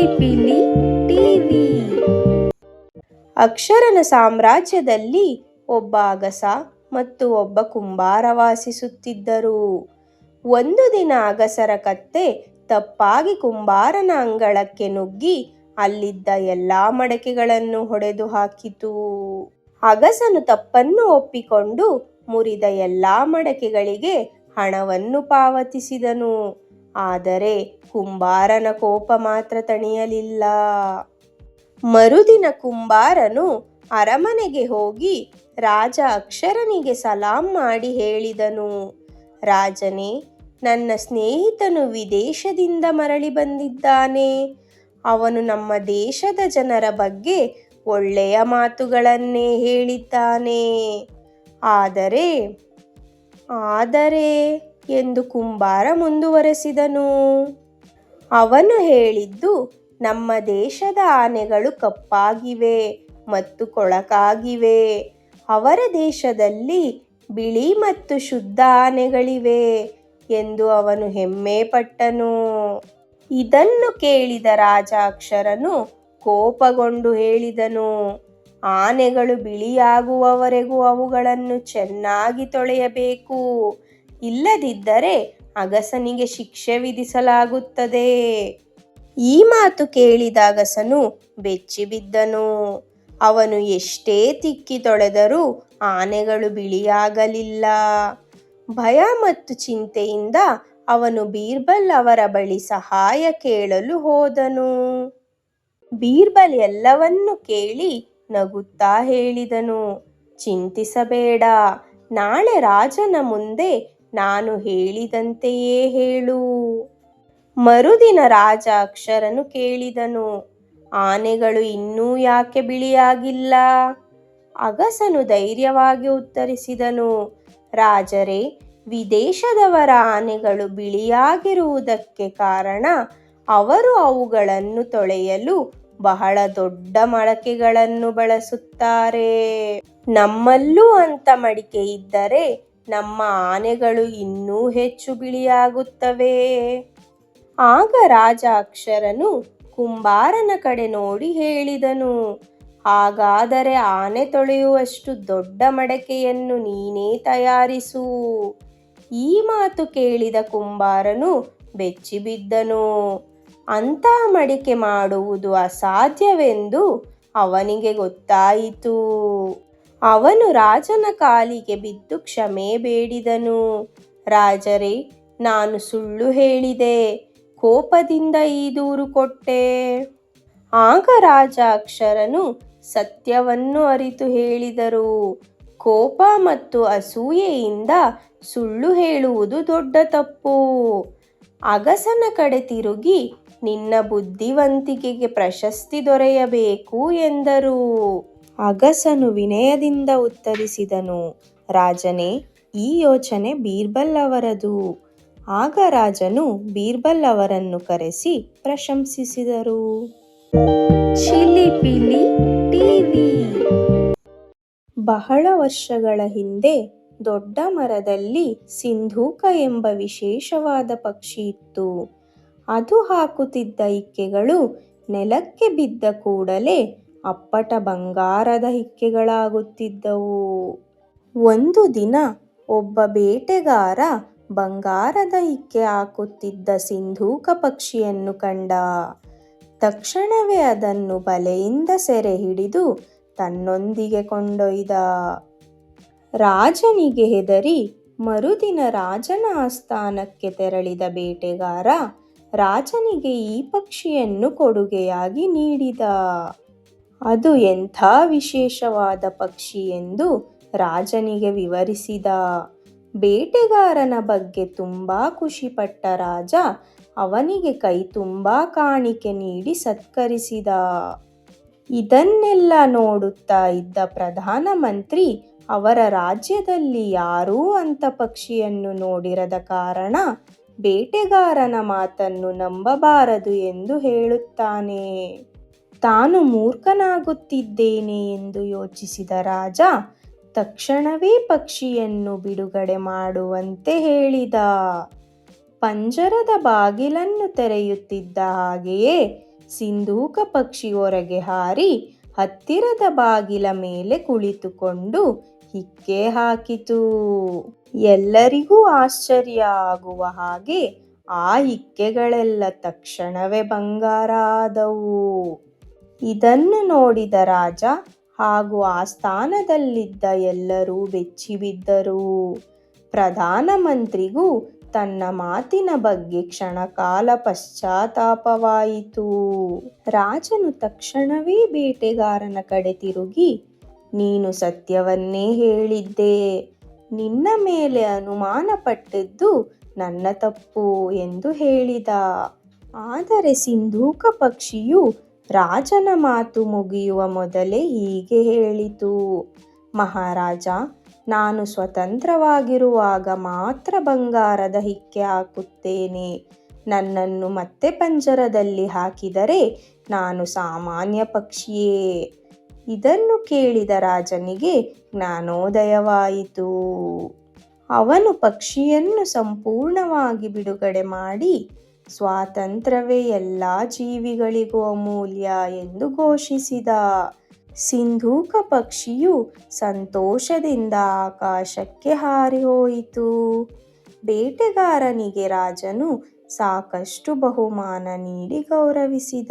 ಚಿಲಿಪಿಲಿ ಟಿವಿ. ಅಕ್ಷರನ ಸಾಮ್ರಾಜ್ಯದಲ್ಲಿ ಒಬ್ಬ ಅಗಸ ಮತ್ತು ಒಬ್ಬ ಕುಂಬಾರ ವಾಸಿಸುತ್ತಿದ್ದರು. ಒಂದು ದಿನ ಅಗಸರ ಕತ್ತೆ ತಪ್ಪಾಗಿ ಕುಂಬಾರನ ಅಂಗಳಕ್ಕೆ ನುಗ್ಗಿ ಅಲ್ಲಿದ್ದ ಎಲ್ಲಾ ಮಡಕೆಗಳನ್ನು ಹೊಡೆದು ಹಾಕಿತು. ಅಗಸನು ತಪ್ಪನ್ನು ಒಪ್ಪಿಕೊಂಡು ಮುರಿದ ಎಲ್ಲಾ ಮಡಕೆಗಳಿಗೆ ಹಣವನ್ನು ಪಾವತಿಸಿದನು. ಆದರೆ ಕುಂಬಾರನ ಕೋಪ ಮಾತ್ರ ತಣಿಯಲಿಲ್ಲ. ಮರುದಿನ ಕುಂಬಾರನು ಅರಮನೆಗೆ ಹೋಗಿ ರಾಜ ಅಕ್ಷರನಿಗೆ ಸಲಾಂ ಮಾಡಿ ಹೇಳಿದನು. ರಾಜನೇ, ನನ್ನ ಸ್ನೇಹಿತನು ವಿದೇಶದಿಂದ ಮರಳಿ ಬಂದಿದ್ದಾನೆ. ಅವನು ನಮ್ಮ ದೇಶದ ಜನರ ಬಗ್ಗೆ ಒಳ್ಳೆಯ ಮಾತುಗಳನ್ನೇ ಹೇಳಿದ್ದಾನೆ. ಆದರೆ ಆದರೆ ಎಂದು ಕುಂಬಾರ ಮುಂದುವರೆಸಿದನು. ಅವನು ಹೇಳಿದ್ದು, ನಮ್ಮ ದೇಶದ ಆನೆಗಳು ಕಪ್ಪಾಗಿವೆ ಮತ್ತು ಕೊಳಕಾಗಿವೆ. ಅವರ ದೇಶದಲ್ಲಿ ಬಿಳಿ ಮತ್ತು ಶುದ್ಧ ಆನೆಗಳಿವೆ ಎಂದು ಅವನು ಹೆಮ್ಮೆ ಪಟ್ಟನು ಇದನ್ನು ಕೇಳಿದ ರಾಜಾಕ್ಷರನು ಕೋಪಗೊಂಡು ಹೇಳಿದನು, ಆನೆಗಳು ಬಿಳಿಯಾಗುವವರೆಗೂ ಅವುಗಳನ್ನು ಚೆನ್ನಾಗಿ ತೊಳೆಯಬೇಕು. ಇಲ್ಲದಿದ್ದರೆ ಅಗಸನಿಗೆ ಶಿಕ್ಷೆ ವಿಧಿಸಲಾಗುತ್ತದೆ. ಈ ಮಾತು ಕೇಳಿದ ಅಗಸನು ಬೆಚ್ಚಿಬಿದ್ದನು ಅವನು ಎಷ್ಟೇ ತಿಕ್ಕಿ ತೊಳೆದರೂ ಆನೆಗಳು ಬಿಳಿಯಾಗಲಿಲ್ಲ. ಭಯ ಮತ್ತು ಚಿಂತೆಯಿಂದ ಅವನು ಬೀರ್ಬಲ್ ಅವರ ಬಳಿ ಸಹಾಯ ಕೇಳಲು ಹೋದನು. ಬೀರ್ಬಲ್ ಎಲ್ಲವನ್ನು ಕೇಳಿ ನಗುತ್ತಾ ಹೇಳಿದನು, ಚಿಂತಿಸಬೇಡ, ನಾಳೆ ರಾಜನ ಮುಂದೆ ನಾನು ಹೇಳಿದಂತೆಯೇ ಹೇಳು. ಮರುದಿನ ರಾಜ ಅಕ್ಷರನು ಕೇಳಿದನು, ಆನೆಗಳು ಇನ್ನೂ ಯಾಕೆ ಬಿಳಿಯಾಗಿಲ್ಲ? ಅಗಸನು ಧೈರ್ಯವಾಗಿ ಉತ್ತರಿಸಿದನು, ರಾಜರೇ, ವಿದೇಶದವರ ಆನೆಗಳು ಬಿಳಿಯಾಗಿರುವುದಕ್ಕೆ ಕಾರಣ ಅವರು ಅವುಗಳನ್ನು ತೊಳೆಯಲು ಬಹಳ ದೊಡ್ಡ ಮಡಕೆಗಳನ್ನು ಬಳಸುತ್ತಾರೆ. ನಮ್ಮಲ್ಲೂ ಅಂತ ಮಡಿಕೆ ಇದ್ದರೆ ನಮ್ಮ ಆನೆಗಳು ಇನ್ನೂ ಹೆಚ್ಚು ಬಿಳಿಯಾಗುತ್ತವೆ. ಆಗ ರಾಜ ಅಕ್ಷರನು ಕುಂಬಾರನ ಕಡೆ ನೋಡಿ ಹೇಳಿದನು, ಹಾಗಾದರೆ ಆನೆ ತೊಳೆಯುವಷ್ಟು ದೊಡ್ಡ ಮಡಕೆಯನ್ನು ನೀನೇ ತಯಾರಿಸು. ಈ ಮಾತು ಕೇಳಿದ ಕುಂಬಾರನು ಬೆಚ್ಚಿಬಿದ್ದನು ಅಂಥ ಮಡಿಕೆ ಮಾಡುವುದು ಅಸಾಧ್ಯವೆಂದು ಅವನಿಗೆ ಗೊತ್ತಾಯಿತು. ಅವನು ರಾಜನ ಕಾಲಿಗೆ ಬಿದ್ದು ಕ್ಷಮೆ ಬೇಡಿದನು. ರಾಜರೇ, ನಾನು ಸುಳ್ಳು ಹೇಳಿದೆ. ಕೋಪದಿಂದ ಈ ದೂರು ಕೊಟ್ಟೆ. ಆಗ ರಾಜ ಅಕ್ಷರನು ಸತ್ಯವನ್ನು ಅರಿತು ಹೇಳಿದರು. ಕೋಪ ಮತ್ತು ಅಸೂಯೆಯಿಂದ ಸುಳ್ಳು ಹೇಳುವುದು ದೊಡ್ಡ ತಪ್ಪು. ಅಗಸನ ಕಡೆ ತಿರುಗಿ ನಿನ್ನ ಬುದ್ಧಿವಂತಿಕೆಗೆ ಪ್ರಶಸ್ತಿ ದೊರೆಯಬೇಕು ಎಂದರು. ಅಗಸನು ವಿನಯದಿಂದ ಉತ್ತರಿಸಿದನು ರಾಜನೇ ಈ ಯೋಚನೆ ಬೀರ್ಬಲ್ ಅವರದು. ಆಗ ರಾಜನು ಬೀರ್ಬಲ್ ಅವರನ್ನು ಕರೆಸಿ ಪ್ರಶಂಸಿಸಿದರು. ಚಿಲಿಪಿಲಿ ಟಿವಿ. ಬಹಳ ವರ್ಷಗಳ ಹಿಂದೆ ದೊಡ್ಡ ಮರದಲ್ಲಿ ಸಿಂಧೂಕ ಎಂಬ ವಿಶೇಷವಾದ ಪಕ್ಷಿ ಇತ್ತು. ಅದು ಹಾಕುತ್ತಿದ್ದ ಇಕ್ಕೆಗಳು ನೆಲಕ್ಕೆ ಬಿದ್ದ ಕೂಡಲೇ ಅಪ್ಪಟ ಬಂಗಾರದ ಹಿಕ್ಕೆಗಳಾಗುತ್ತಿದ್ದವು. ಒಂದು ದಿನ ಒಬ್ಬ ಬೇಟೆಗಾರ ಬಂಗಾರದ ಹಿಕ್ಕೆ ಹಾಕುತ್ತಿದ್ದ ಸಿಂಧೂಕ ಪಕ್ಷಿಯನ್ನು ಕಂಡ. ತಕ್ಷಣವೇ ಅದನ್ನು ಬಲೆಯಿಂದ ಸೆರೆ ಹಿಡಿದು ತನ್ನೊಂದಿಗೆ ಕೊಂಡೊಯ್ದ. ರಾಜನಿಗೆ ಹೆದರಿ ಮರುದಿನ ರಾಜನ ಆಸ್ಥಾನಕ್ಕೆ ತೆರಳಿದ ಬೇಟೆಗಾರ ರಾಜನಿಗೆ ಈ ಪಕ್ಷಿಯನ್ನು ಕೊಡುಗೆಯಾಗಿ ನೀಡಿದ. ಅದು ಎಂಥ ವಿಶೇಷವಾದ ಪಕ್ಷಿ ಎಂದು ರಾಜನಿಗೆ ವಿವರಿಸಿದ. ಬೇಟೆಗಾರನ ಬಗ್ಗೆ ತುಂಬ ಖುಷಿಪಟ್ಟ ರಾಜ ಅವನಿಗೆ ಕೈ ತುಂಬ ಕಾಣಿಕೆ ನೀಡಿ ಸತ್ಕರಿಸಿದ. ಇದನ್ನೆಲ್ಲ ನೋಡುತ್ತಾ ಇದ್ದ ಪ್ರಧಾನಮಂತ್ರಿ, ಅವರ ರಾಜ್ಯದಲ್ಲಿ ಯಾರೂ ಅಂತ ಪಕ್ಷಿಯನ್ನು ನೋಡಿರದ ಕಾರಣ ಬೇಟೆಗಾರನ ಮಾತನ್ನು ನಂಬಬಾರದು ಎಂದು ಹೇಳುತ್ತಾನೆ. ತಾನು ಮೂರ್ಖನಾಗುತ್ತಿದ್ದೇನೆ ಎಂದು ಯೋಚಿಸಿದ ರಾಜ, ತಕ್ಷಣವೇ ಪಕ್ಷಿಯನ್ನು ಬಿಡುಗಡೆ ಮಾಡುವಂತೆ ಹೇಳಿದ. ಪಂಜರದ ಬಾಗಿಲನ್ನು ತೆರೆಯುತ್ತಿದ್ದ ಹಾಗೆಯೇ ಸಿಂಧೂಕ ಪಕ್ಷಿ ಹೊರಗೆ ಹಾರಿ ಹತ್ತಿರದ ಬಾಗಿಲ ಮೇಲೆ ಕುಳಿತುಕೊಂಡು ಹಿಕ್ಕೆ ಹಾಕಿತು. ಎಲ್ಲರಿಗೂ ಆಶ್ಚರ್ಯ ಆಗುವ ಹಾಗೆ ಆ ಹಿಕ್ಕೆಗಳೆಲ್ಲ ತಕ್ಷಣವೇ ಬಂಗಾರ ಆದವು. ಇದನ್ನು ನೋಡಿದ ರಾಜ ಹಾಗೂ ಆ ಸ್ಥಾನದಲ್ಲಿದ್ದ ಎಲ್ಲರೂ ಬೆಚ್ಚಿಬಿದ್ದರು. ಪ್ರಧಾನಮಂತ್ರಿಗೂ ತನ್ನ ಮಾತಿನ ಬಗ್ಗೆ ಕ್ಷಣಕಾಲ ಪಶ್ಚಾತ್ತಾಪವಾಯಿತು. ರಾಜನು ತಕ್ಷಣವೇ ಬೇಟೆಗಾರನ ಕಡೆ ತಿರುಗಿ, ನೀನು ಸತ್ಯವನ್ನೇ ಹೇಳಿದ್ದೆ. ನಿನ್ನ ಮೇಲೆ ಅನುಮಾನ ಪಟ್ಟಿದ್ದು ನನ್ನ ತಪ್ಪು ಎಂದು ಹೇಳಿದ. ಆದರೆ ಸಿಂಧೂಕ ಪಕ್ಷಿಯು ರಾಜನ ಮಾತು ಮುಗಿಯುವ ಮೊದಲೇ ಹೀಗೆ ಹೇಳಿತು. ಮಹಾರಾಜ, ನಾನು ಸ್ವತಂತ್ರವಾಗಿರುವಾಗ ಮಾತ್ರ ಬಂಗಾರದ ಹಿಕ್ಕೆ ಹಾಕುತ್ತೇನೆ. ನನ್ನನ್ನು ಮತ್ತೆ ಪಂಜರದಲ್ಲಿ ಹಾಕಿದರೆ ನಾನು ಸಾಮಾನ್ಯ ಪಕ್ಷಿಯೇ. ಇದನ್ನು ಕೇಳಿದ ರಾಜನಿಗೆ ಜ್ಞಾನೋದಯವಾಯಿತು. ಅವನು ಪಕ್ಷಿಯನ್ನು ಸಂಪೂರ್ಣವಾಗಿ ಬಿಡುಗಡೆ ಮಾಡಿ ಸ್ವಾತಂತ್ರ್ಯವೇ ಎಲ್ಲ ಜೀವಿಗಳಿಗೂ ಅಮೂಲ್ಯ ಎಂದು ಘೋಷಿಸಿದ. ಸಿಂಧೂಕ ಪಕ್ಷಿಯು ಸಂತೋಷದಿಂದ ಆಕಾಶಕ್ಕೆ ಹಾರಿಹೋಯಿತು. ಬೇಟೆಗಾರನಿಗೆ ರಾಜನು ಸಾಕಷ್ಟು ಬಹುಮಾನ ನೀಡಿ ಗೌರವಿಸಿದ.